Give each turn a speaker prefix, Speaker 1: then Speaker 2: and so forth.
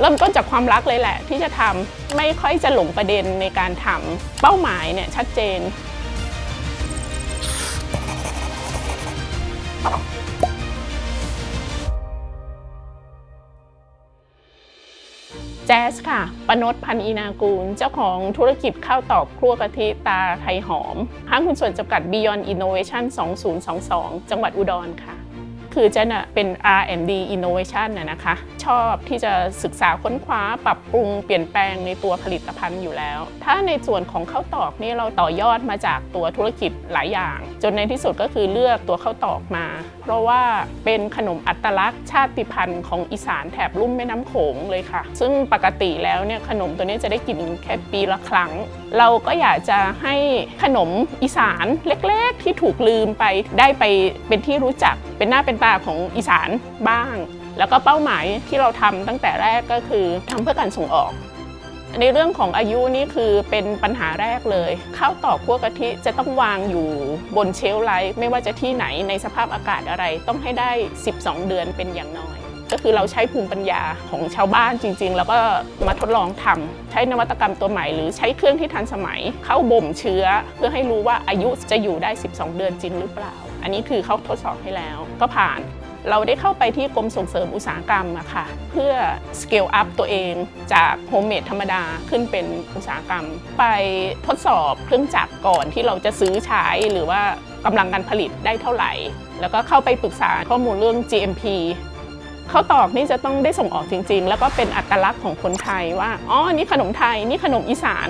Speaker 1: เริ่มต้นจากความรักเลยแหละ ที่จะทำไม่ค่อยจะหลงประเด็นในการทำเป้าหมายเนี่ยชัดเจน แจ๊สค่ะ ปนดพันธ์อีนากูล เจ้าของธุรกิจข้าวตอกครัวกะทิตาไทยหอมห้างหุ้นส่วนจำกัด Beyond Innovation 2022 จังหวัดอุดรค่ะ คือเจะน่ะเป็น R&D Innovation นะนะคะ ชอบที่จะศึกษาค้นคว้าปรับปรุงเปลี่ยนแปลงในตัวผลิตภัณฑ์อยู่แล้ว ถ้าในส่วนของข้าวตอกนี่เราต่อยอดมาจากตัวธุรกิจหลายอย่าง จนในที่สุดก็คือเลือกตัวข้าวตอกมา เพราะว่าเป็นขนมอัตลักษณ์ชาติพันธุ์ของอีสานแถบลุ่มแม่น้ำโขงเลยค่ะ ซึ่งปกติแล้วเนี่ยขนมตัวนี้จะได้กินแค่ปีละครั้งเราก็อยากจะให้ขนมอีสานเล็กๆ ที่ถูกลืมไปได้ไปเป็นที่รู้จักเป็นหน้าเป็นตาของอีสานบ้าง แล้วก็เป้าหมายที่เราทำตั้งแต่แรกก็คือทำเพื่อการส่งออกในเรื่องของอายุนี่คือเป็นปัญหาแรกเลยข้าวตอกพวกะทิจะต้องวางอยู่บนเชลฟ์ไลท์ไม่ว่าจะที่ไหนในสภาพอากาศอะไรต้องให้ได้ 12 เดือนเป็นอย่างน้อย ก็คือเราใช้ภูมิปัญญาของชาวบ้านจริง ๆ แล้วก็มาทดลองทำใช้นวัตกรรมตัวใหม่ หรือใช้เครื่องที่ทันสมัย เข้าบ่มเชื้อ เพื่อให้รู้ว่าอายุจะอยู่ได้ 12 เดือนจริงหรือเปล่า อันนี้คือเขาทดสอบให้แล้วก็ผ่านเราได้เข้าไปที่กรมส่งเสริมอุตสาหกรรมอะค่ะเพื่อ scale up ตัวเองจากโฮมเมดธรรมดาขึ้นเป็นอุตสาหกรรม ไปทดสอบเครื่องจักรก่อนที่เราจะซื้อใช้หรือว่ากำลังการผลิตได้เท่าไหร่ แล้วก็เข้าไปปรึกษาข้อมูลเรื่อง GMP ข้าวตอกนี่จะต้องได้ส่งออกจริง ๆ แล้วก็เป็นอัตลักษณ์ของคนไทยว่า อ๋อ นี่ขนมไทย นี่ขนมอีสาน